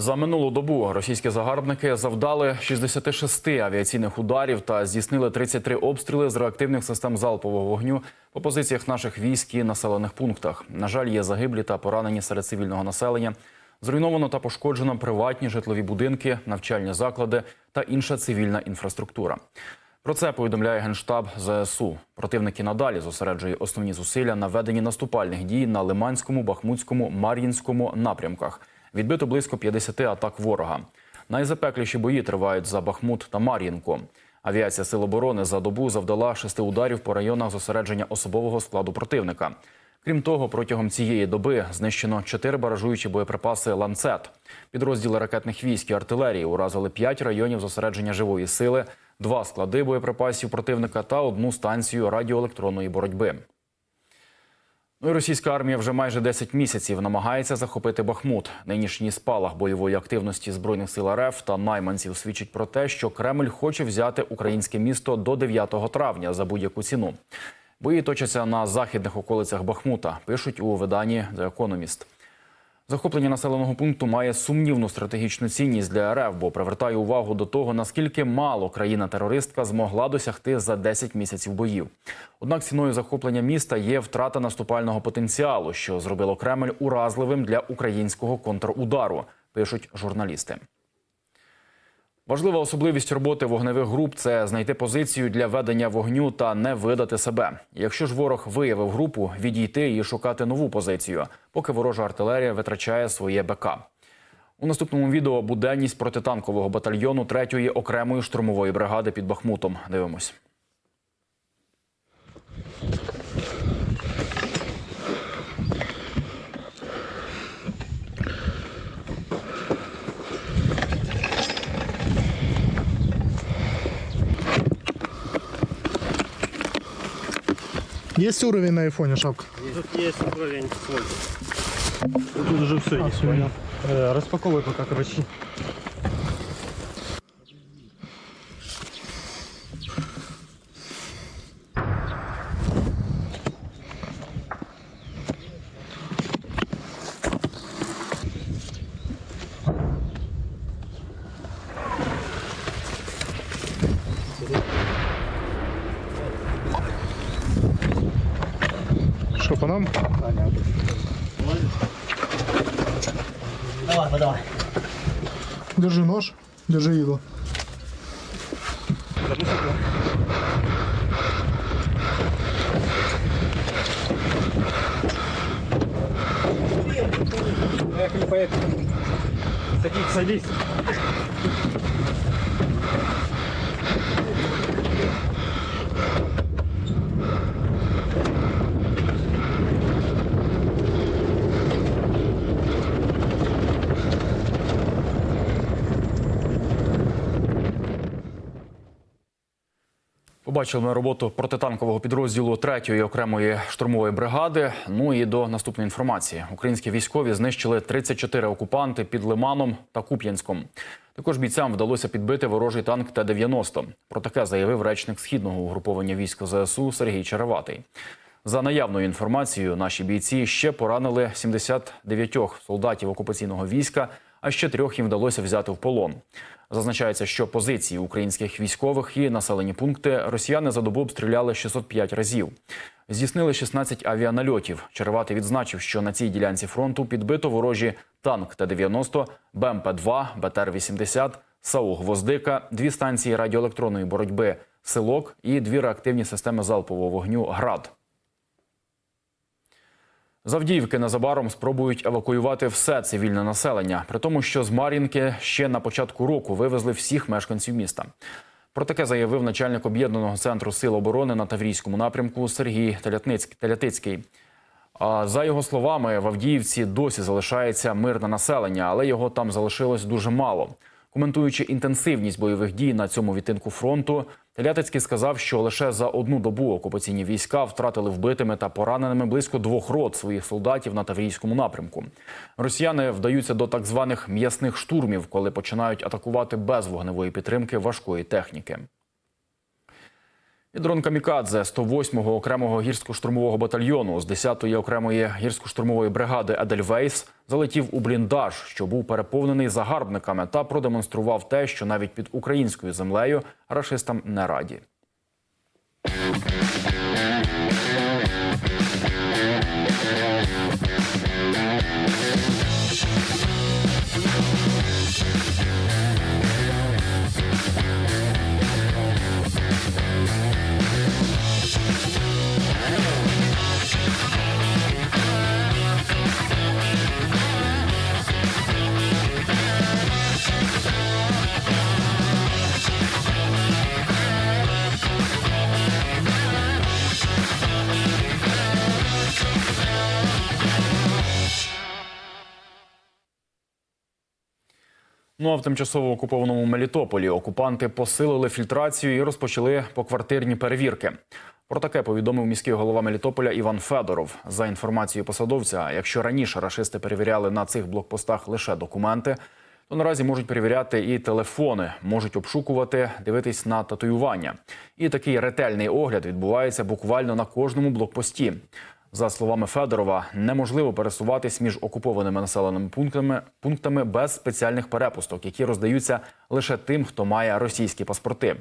За минулу добу російські загарбники завдали 66 авіаційних ударів та здійснили 33 обстріли з реактивних систем залпового вогню по позиціях наших військ і населених пунктах. На жаль, є загиблі та поранені серед цивільного населення. Зруйновано та пошкоджено приватні житлові будинки, навчальні заклади та інша цивільна інфраструктура. Про це повідомляє генштаб ЗСУ. Противники надалі зосереджує основні зусилля на веденні наступальних дій на Лиманському, Бахмутському, Мар'їнському напрямках. Відбито близько 50 атак ворога. Найзапекліші бої тривають за Бахмут та Мар'їнку. Авіація Сил оборони за добу завдала шести ударів по районах зосередження особового складу противника. Крім того, протягом цієї доби знищено чотири баражуючі боєприпаси ланцет. Підрозділи ракетних військ і артилерії уразили п'ять районів зосередження живої сили, два склади боєприпасів противника та одну станцію радіоелектронної боротьби. Ну і російська армія вже майже 10 місяців намагається захопити Бахмут. Нинішній спалах бойової активності збройних сил РФ та найманців свідчить про те, що Кремль хоче взяти українське місто до 9 травня за будь-яку ціну. Бої точаться на західних околицях Бахмута. Пишуть у виданні The Economist. Захоплення населеного пункту має сумнівну стратегічну цінність для РФ, бо привертає увагу до того, наскільки мало країна-терористка змогла досягти за 10 місяців боїв. Однак ціною захоплення міста є втрата наступального потенціалу, що зробило Кремль уразливим для українського контрудару, пишуть журналісти. Важлива особливість роботи вогневих груп це знайти позицію для ведення вогню та не видати себе. Якщо ж ворог виявив групу, відійти і шукати нову позицію, поки ворожа артилерія витрачає своє БК. У наступному відео буденність протитанкового батальйону 3-ї окремої штурмової бригади під Бахмутом. Дивимось. Есть уровень на айфоне, шапка? Тут есть уровень свой. Тут уже все есть. Э, Распаковывай пока, короче. Что, по нам? Давай, давай. Держи нож, держи иглу. Поехали, поехали. Садись, садись. Побачили ми роботу протитанкового підрозділу 3-ї окремої штурмової бригади. Ну і до наступної інформації: українські військові знищили 34 окупанти під Лиманом та Куп'янськом. Також бійцям вдалося підбити ворожий танк Т-90. Про таке заявив речник східного угруповання військ ЗСУ Сергій Череватий. За наявною інформацією, наші бійці ще поранили 79 солдатів окупаційного війська, а ще трьох їм вдалося взяти в полон. Зазначається, що позиції українських військових і населені пункти росіяни за добу обстріляли 605 разів. Здійснили 16 авіанальотів. Череватий відзначив, що на цій ділянці фронту підбито ворожі танк Т-90, БМП-2, БТР-80, САУ «Гвоздика», дві станції радіоелектронної боротьби «Силок» і дві реактивні системи залпового вогню «Град». З Авдіївки незабаром спробують евакуювати все цивільне населення, при тому, що з Мар'їнки ще на початку року вивезли всіх мешканців міста. Про таке заявив начальник об'єднаного центру сил оборони на Таврійському напрямку Сергій Телятицький. За його словами, в Авдіївці досі залишається мирне населення, але його там залишилось дуже мало. Коментуючи інтенсивність бойових дій на цьому відтинку фронту, Телятицький сказав, що лише за одну добу окупаційні війська втратили вбитими та пораненими близько двох рот своїх солдатів на Таврійському напрямку. Росіяни вдаються до так званих м'ясних штурмів, коли починають атакувати без вогневої підтримки важкої техніки. І дрон Камікадзе 108-го окремого гірсько-штурмового батальйону з 10-ї окремої гірсько-штурмової бригади Едельвейс залетів у бліндаж, що був переповнений загарбниками, та продемонстрував те, що навіть під українською землею рашистам не раді. Ну а в тимчасово окупованому Мелітополі окупанти посилили фільтрацію і розпочали поквартирні перевірки. Про таке повідомив міський голова Мелітополя Іван Федоров. За інформацією посадовця, якщо раніше рашисти перевіряли на цих блокпостах лише документи, то наразі можуть перевіряти і телефони, можуть обшукувати, дивитись на татуювання. І такий ретельний огляд відбувається буквально на кожному блокпості. За словами Федорова, неможливо пересуватись між окупованими населеними пунктами, пунктами без спеціальних перепусток, які роздаються лише тим, хто має російські паспорти.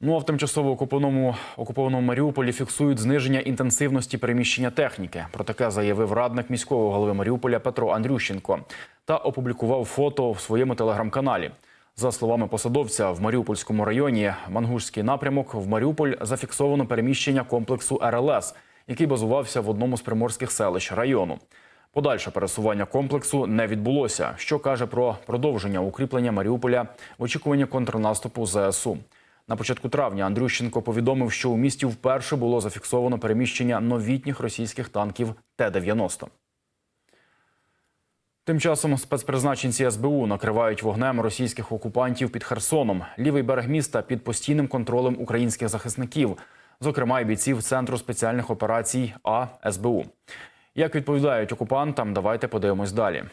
Ну а в тимчасово окупованому, окупованому Маріуполі фіксують зниження інтенсивності переміщення техніки. Про таке заявив радник міського голови Маріуполя Петро Андрющенко та опублікував фото в своєму телеграм-каналі. За словами посадовця, в Маріупольському районі Мангушський напрямок в Маріуполь зафіксовано переміщення комплексу РЛС, який базувався в одному з приморських селищ району. Подальше пересування комплексу не відбулося, що каже про продовження укріплення Маріуполя в очікуванні контрнаступу ЗСУ. На початку травня Андрющенко повідомив, що у місті вперше було зафіксовано переміщення новітніх російських танків Т-90. Тим часом спецпризначенці СБУ накривають вогнем російських окупантів під Херсоном. Лівий берег міста під постійним контролем українських захисників, зокрема й бійців Центру спеціальних операцій А СБУ. Як відповідають окупантам, давайте подивимось далі.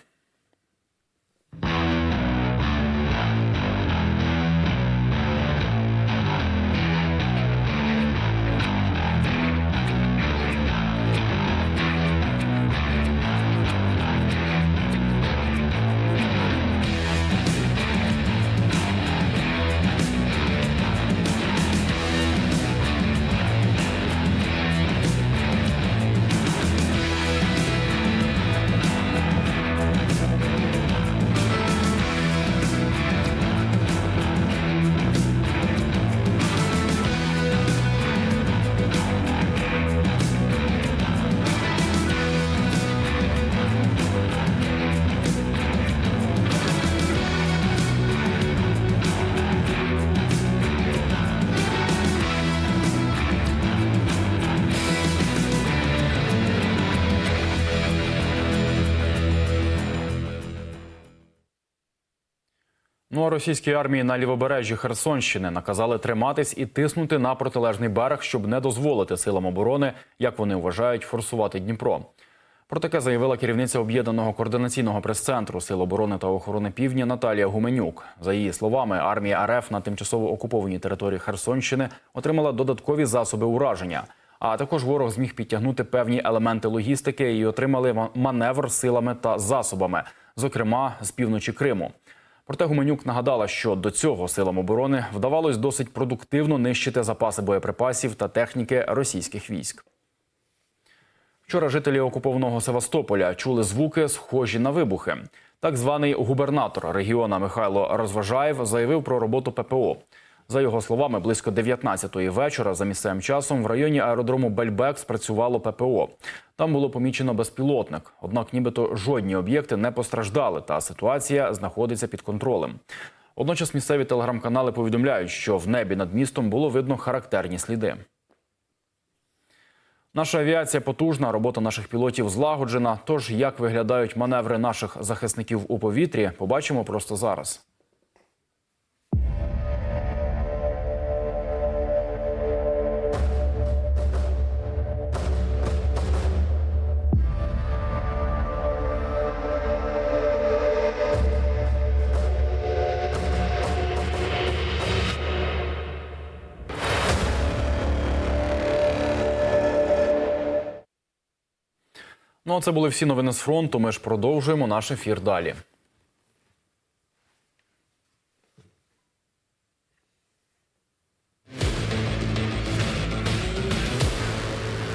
Ну а російській армії на лівобережжі Херсонщини наказали триматись і тиснути на протилежний берег, щоб не дозволити силам оборони, як вони вважають, форсувати Дніпро. Про таке заявила керівниця об'єднаного координаційного прес-центру Сил оборони та охорони Півдня Наталія Гуменюк. За її словами, армія РФ на тимчасово окупованій території Херсонщини отримала додаткові засоби ураження. А також ворог зміг підтягнути певні елементи логістики і отримали ма- маневр силами та засобами, зокрема з півночі Криму. Проте Гуменюк нагадала, що до цього силам оборони вдавалось досить продуктивно нищити запаси боєприпасів та техніки російських військ. Вчора жителі окупованого Севастополя чули звуки, схожі на вибухи. Так званий губернатор регіона Михайло Розважаєв заявив про роботу ППО. За його словами, близько 19-ї вечора за місцевим часом в районі аеродрому Бельбек спрацювало ППО. Там було помічено безпілотник. Однак, нібито жодні об'єкти не постраждали, та ситуація знаходиться під контролем. Водночас місцеві телеграм-канали повідомляють, що в небі над містом було видно характерні сліди. Наша авіація потужна, робота наших пілотів злагоджена. Тож, як виглядають маневри наших захисників у повітрі, побачимо просто зараз. Ну а це були всі новини з фронту. Ми ж продовжуємо наш ефір далі.